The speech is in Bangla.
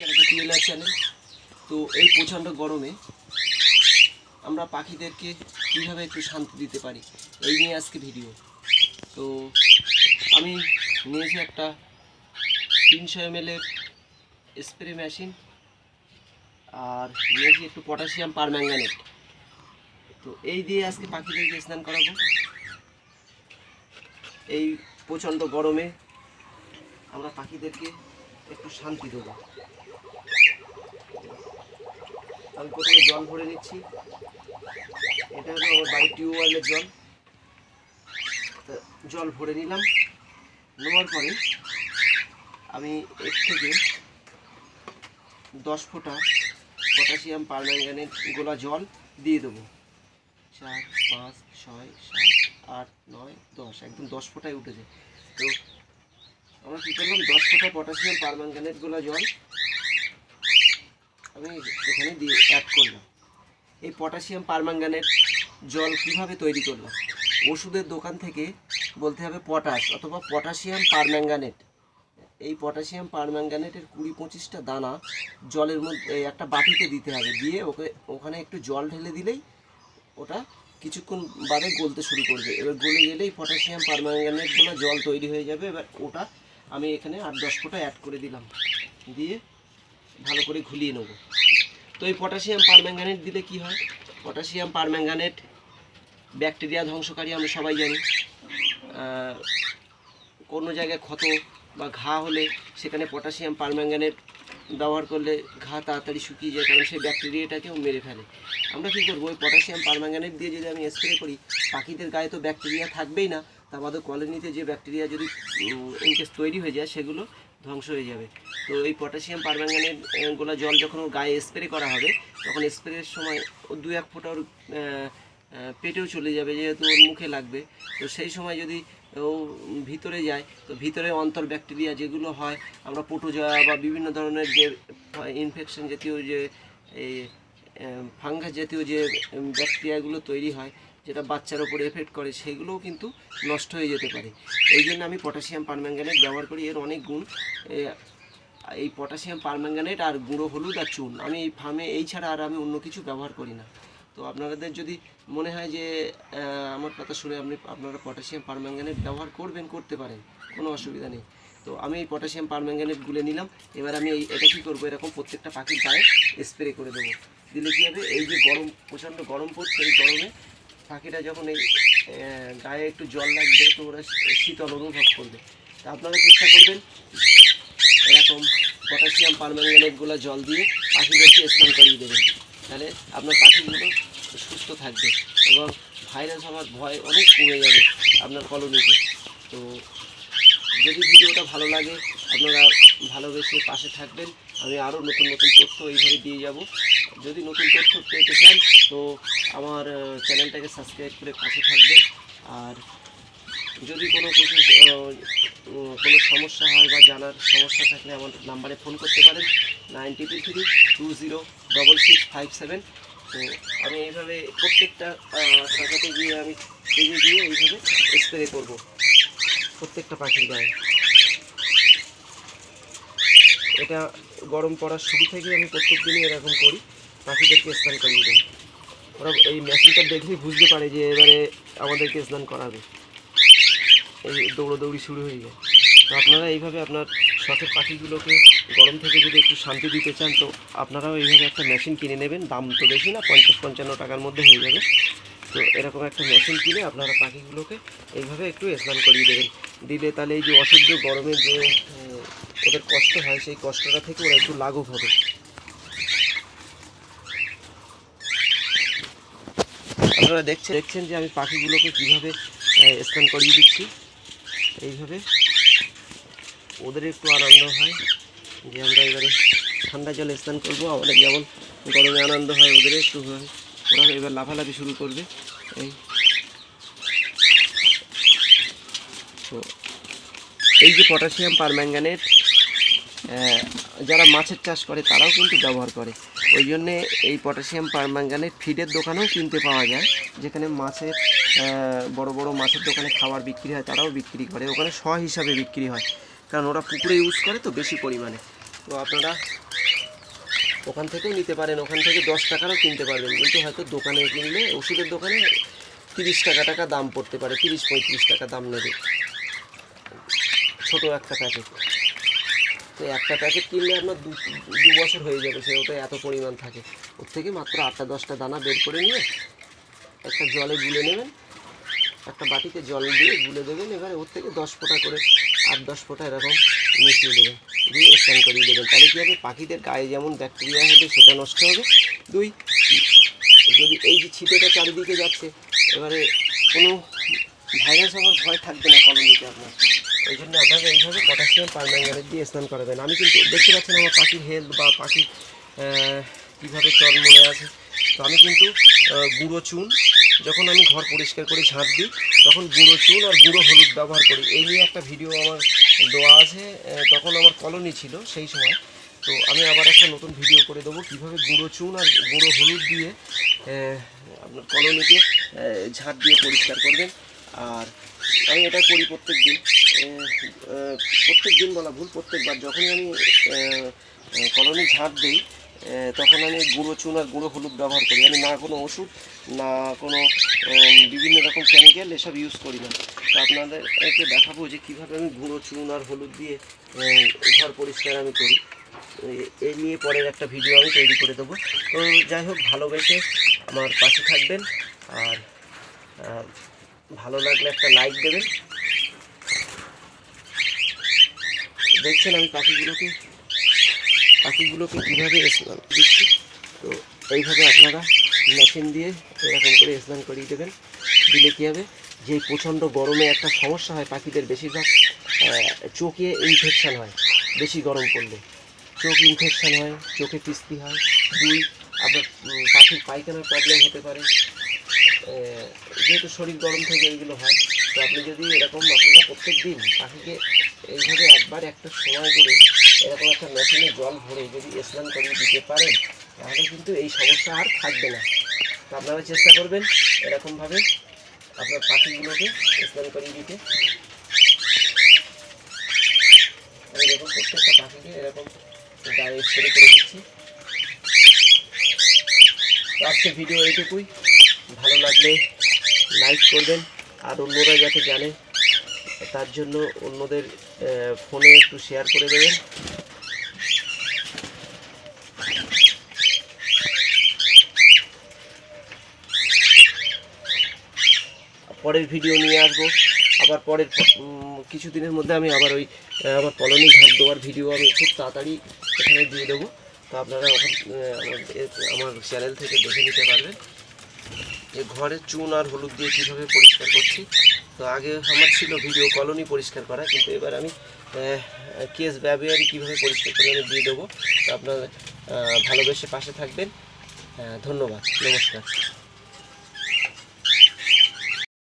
চ্যানেল তো এই প্রচণ্ড গরমে আমরা পাখিদেরকে কীভাবে একটু শান্তি দিতে পারি, এই নিয়ে আজকে ভিডিও তো আমি নিয়েছি একটা তিনশো এম এর স্প্রে মেশিন আর নিয়েছি একটু পটাশিয়াম পারম্যাঙ্গানেট তো এই দিয়ে আজকে পাখিদেরকে স্নান করাবো। এই প্রচণ্ড গরমে আমরা পাখিদেরকে একটু শান্তি দেবো। আমি প্রথমে জল ভরে নিচ্ছি। এটা হলো আমার বাড়ির টিউবওয়েলের জল। জল ভরে নিলাম। নেওয়ার পরে আমি এর থেকে দশ ফোঁটা পটাশিয়াম পারম্যাঙ্গানেট গোলা জল দিয়ে দেবো। চার, পাঁচ, ছয়, সাত, আট, নয়, দশ, একদম দশ ফোঁটায় উঠেছে। তো আমরা কী করলাম? দশ ফোঁটা পটাশিয়াম পারম্যাঙ্গানেট গোলা জল আমি এখানে দিয়ে অ্যাড করলাম। এই পটাশিয়াম পারম্যাঙ্গানেট জল কীভাবে তৈরি করলাম ওষুধের দোকান থেকে বলতে হবে পটাশ অথবা পটাশিয়াম পারম্যাঙ্গানেট এই পটাশিয়াম পারম্যাঙ্গানেটের কুড়ি পঁচিশটা দানা জলের মধ্যে একটা বাটিতে দিতে হবে। দিয়ে ওকে, ওখানে একটু জল ঢেলে দিলেই ওটা কিছুক্ষণ বাদে গলতে শুরু করবে। এবার গলে গেলেই পটাশিয়াম পারম্যাঙ্গানেটগুলো জল তৈরি হয়ে যাবে। এবার ওটা আমি এখানে আট দশ ফোঁটা অ্যাড করে দিলাম। দিয়ে ভালো করে ঘুলিয়ে নেব। তো এই পটাশিয়াম পারম্যাঙ্গানেট দিলে কি হয়? পটাশিয়াম পারম্যাঙ্গানেট ব্যাকটেরিয়া ধ্বংসকারী আমরা সবাই জানি। কোনো জায়গায় ক্ষত বা ঘা হলে সেখানে পটাশিয়াম পারম্যাঙ্গানেট ব্যবহার করলে ঘা তাড়াতাড়ি শুকিয়ে যায়, কারণ সেই ব্যাকটেরিয়াটাকেও মেরে ফেলে। আমরা কী করব? ওই পটাশিয়াম পারম্যাঙ্গানেট দিয়ে যদি আমি স্প্রে করি, পাখিদের গায়ে তো ব্যাকটেরিয়া থাকবেই না। তা আমাদের কলোনিতে যে ব্যাকটেরিয়া যদি ইনকেস তৈরি হয়ে যায়, সেগুলো ধ্বংস হয়ে যাবে। তো এই পটাশিয়াম পারম্যাঙ্গানেট আহ, গোলা জল যখন গায়ে স্প্রে করা হবে তখন স্প্রের সময় ও দু এক ফোঁটা ওর পেটেও চলে যাবে যেহেতু ওর মুখে লাগবে। তো সেই সময় যদি ও ভিতরে যায় তো ভিতরে অন্তর ব্যাকটেরিয়া যেগুলো হয় আমরা পোটোজয়া বা বিভিন্ন ধরনের যে ইনফেকশন জাতীয় যে এই ফাঙ্গাস জাতীয় যে ব্যাকটেরিয়াগুলো তৈরি হয় যেটা বাচ্চার ওপরে এফেক্ট করে সেগুলোও কিন্তু নষ্ট হয়ে যেতে পারে। এই জন্য আমি পটাশিয়াম পারম্যাঙ্গানেট ব্যবহার করি এর অনেক গুণ। এই পটাশিয়াম, পারম্যাঙ্গানেট আর গুঁড়ো হলুদ আর চুন। আমি এই ফার্মে, এই ছাড়া আর আমি অন্য কিছু ব্যবহার করি না। তো আপনাদের যদি মনে হয় যে আমার কথা শুনে আপনি, আপনারা পটাশিয়াম, পারম্যাঙ্গানেট ব্যবহার করবেন, করতে পারেন, কোনো অসুবিধা নেই। তো আমি এই পটাশিয়াম, পারম্যাঙ্গানেট গুলে নিলাম। এবার আমি এই, এটা কী করব, এরকম প্রত্যেকটা পাখির গায়ে স্প্রে করে দেবো। দিলে কী হবে, এই যে গরম, প্রচণ্ড গরম পড়ছে এই গরমে পাখিটা যখন এই গায়ে একটু জল লাগবে, তো ওরা শীতল অনুভব করবে। তা আপনারা চেষ্টা করবেন এরকম পটাশিয়াম পারম্যাঙ্গানেটগুলো জল দিয়ে পাখিদেরকে স্নান করিয়ে দেবেন তাহলে আপনার পাখিগুলো সুস্থ থাকবে এবং ভাইরাস হওয়ার ভয় অনেক কমে যাবে আপনার কলোনিতে। তো যদি ভিডিওটা ভালো লাগে, আপনারা ভালোবেসে পাশে থাকবেন। আমি আরও নতুন নতুন তথ্য এইভাবে দিয়ে যাব। যদি নতুন তথ্য পেতে চান, তো আমার চ্যানেলটাকে সাবস্ক্রাইব করে পাশে থাকবেন। আর যদি কোনো কিছু কোনো সমস্যা হয় বা জানার সমস্যা থাকলে আমার নাম্বারে ফোন করতে পারেন। Nine triple three two zero double six five seven তো আমি এইভাবে প্রত্যেকটা শাখাতে গিয়ে আমি পেজে গিয়ে এইভাবে স্প্রে করব। প্রত্যেকটা পাখির গায়ে। এটা গরম পড়ার শুরু থেকে আমি প্রত্যেক দিনই এরকম করি। পাখিদেরকে স্নান করিয়ে দিই। ওরা এই মেশিনটা দেখলেই বুঝতে পারে যে এবারে আমাদেরকে স্নান করাবে। এই দৌড়োদৌড়ি শুরু হয়ে যায়। তো আপনারা এইভাবে আপনার শখের পাখিগুলোকে গরম থেকে যদি একটু শান্তি দিতে চান, তো আপনারাও এইভাবে একটা মেশিন কিনে নেবেন। দাম তো বেশি না, পঞ্চাশ পঞ্চান্ন টাকার মধ্যে হয়ে যাবে। তো এরকম একটা মেশিন কিনে আপনারা পাখিগুলোকে এইভাবে একটু স্নান করিয়ে দেবেন। দিলে তাহলে এই যে অসহ্য গরমে যে ওদের কষ্ট হয়, সেই কষ্টটা থেকে ওরা একটু লাঘব হবে। আপনারা দেখছেন দেখছেন যে আমি পাখিগুলোকে কীভাবে স্নান করিয়ে দিচ্ছি। এইভাবে ওদের একটু আনন্দ হয় যে আমরা এবারে ঠান্ডা জলে স্নান করব, আমাদের যেমন গরমে আনন্দ হয়, ওদের একটু হয়। ওরা এবার লাফালাফি শুরু করবে। এই। তো এই যে পটাশিয়াম পারম্যাঙ্গানেট যারা মাছের চাষ করে, তারাও কিন্তু ব্যবহার করে। ওই জন্যে এই পটাশিয়াম পারম্যাঙ্গানেট ফিডের দোকানেও কিনতে পাওয়া যায়। যেখানে মাছের বড় বড় মাছের দোকানে খাবার বিক্রি হয়, তারাও বিক্রি করে। ওখানে শ হিসাবে বিক্রি হয়। কারণ ওরা পুকুরে ইউজ করে তো বেশি পরিমাণে। তো আপনারা ওখান থেকেও নিতে পারেন। ওখান থেকে দশ টাকারও কিনতে পারবেন। কিন্তু হয়তো দোকানে কিনলে, ওষুধের দোকানে তিরিশ টাকা টাকা দাম পড়তে পারে। তিরিশ পঁয়ত্রিশ টাকা দাম নেবে। ছোটো একটা প্যাকেট। তো একটা প্যাকেট কিনলে আপনার দু দু বছর হয়ে যাবে, সে ওটা এত পরিমাণ থাকে। ওর থেকে মাত্র আটটা, দশটা দানা বের করে নিয়ে একটা জলে গুলে নেবেন। একটা বাটিতে জল দিয়ে গুলে দেবেন, এবারে ওর থেকে দশ ফোঁটা করে, আট, দশ ফোঁটা এরকম মিশিয়ে দেবেন। দিয়ে স্নান করিয়ে দেবেন। তাহলে কী হবে? পাখিদের গায়ে যেমন ব্যাকটেরিয়া হবে, সেটা নষ্ট হবে। দুই, যদি এই যে ছিটেটা চারিদিকে যাচ্ছে, এবারে কোনো ভাইরাস হওয়ার ভয় থাকবে না কলোনিতে আপনার। ওই জন্য আপনাকে এইভাবে পটাশিয়াম পারম্যাঙ্গানেট দিয়ে স্নান করাবেন। আমি কিন্তু দেখতে পাচ্ছেন আমার পাখির হেলথ বা পাখির কীভাবে চলমনে আছে। তো আমি কিন্তু গুঁড়ো চুন, যখন আমি ঘর পরিষ্কার করে ঝাঁট দিই, তখন গুঁড়ো চুন আর গুঁড়ো হলুদ ব্যবহার করি। এই নিয়ে একটা ভিডিও আমার দেওয়া আছে তখন আমার কলোনি ছিল সেই সময়। তো আমি আবার একটা নতুন ভিডিও করে দেবো, কীভাবে গুঁড়ো চুন আর গুঁড়ো হলুদ দিয়ে আপনার কলোনিকে ঝাঁট দিয়ে পরিষ্কার করবেন। আর আমি এটা করি প্রত্যেক দিন। প্রত্যেক দিন বলা ভুল, প্রত্যেকবার। যখনই আমি কলোনি ঝাঁট দিই তখন আমি গুঁড়ো চুন আর গুঁড়ো হলুদ ব্যবহার করি। আমি না কোনো ওষুধ, না কোনো বিভিন্ন রকম কেমিক্যাল এসব ইউজ করি না। তো আপনাদেরকে দেখাবো যে কীভাবে আমি গুঁড়ো চুন আর হলুদ দিয়ে ঘর পরিষ্কার আমি করি। এই নিয়ে পরের একটা ভিডিও আমি তৈরি করে দেবো। তো যাই হোক ভালোবেসে আমার পাশে থাকবেন। আর ভালো লাগলে একটা লাইক দেবেন। দেখছেন আমি পাখিগুলোকে? পাখিগুলোকে কীভাবে স্নান দিচ্ছি? তো এইভাবে আপনারা মেশিন দিয়ে এরকম করে স্নান করিয়ে দেবেন। দিলে কী হবে? যে প্রচণ্ড গরমে একটা সমস্যা হয় পাখিদের বেশিরভাগ চোখে ইনফেকশান হয়, বেশি গরম পড়লে। চোখ ইনফেকশান হয়, চোখে পিস্তি হয়, দুই, আপনার পাখির পায়খানার প্রবলেম হতে পারে। যেহেতু শরীর গরম থেকে এইগুলো হয়, তো আপনি যদি এরকম আপনারা প্রত্যেক দিন পাখিকে এইভাবে একবার একটা সময় করে এরকম একটা মেশিনে জল ভরে যদি স্নান করিয়ে দিতে পারেন, তাহলে কিন্তু এই সমস্যা আর থাকবে না। তো আপনারা চেষ্টা করবেন এরকমভাবে আপনার পাখিগুলোকে স্নান করিয়ে দিতে। আমি দেখুন, প্রত্যেকটা পাখিকে এরকম গায়ে স্প্রে করে দিচ্ছি। আজকে ভিডিও এইটুকুই। ভালো লাগলে লাইক করবেন। আর অন্যরা যাতে জানে তার জন্য অন্যদের ফোনে একটু শেয়ার করে দেবেন। পরের ভিডিও নিয়ে আসব। আবার পরের উম, কিছুদিনের মধ্যে আমি আবার ওই আমার কলোনি ঘাট দেওয়ার ভিডিও আমি খুব তাড়াতাড়ি এখানে দিয়ে দেবো। তো আপনারা আমার চ্যানেল থেকে দেখে নিতে পারবেন। যে ঘরে চুন আর হলুদ দিয়ে কীভাবে পরিষ্কার করছি? তো আগে আমার ছিল ভিডিও কলোনি পরিষ্কার করা, কিন্তু এবার আমি কেস ব্যবহারই কীভাবে পরিষ্কার করে আমি দিয়ে দেবো। তো আপনার ভালোবেসে পাশে থাকবেন। ধন্যবাদ। নমস্কার।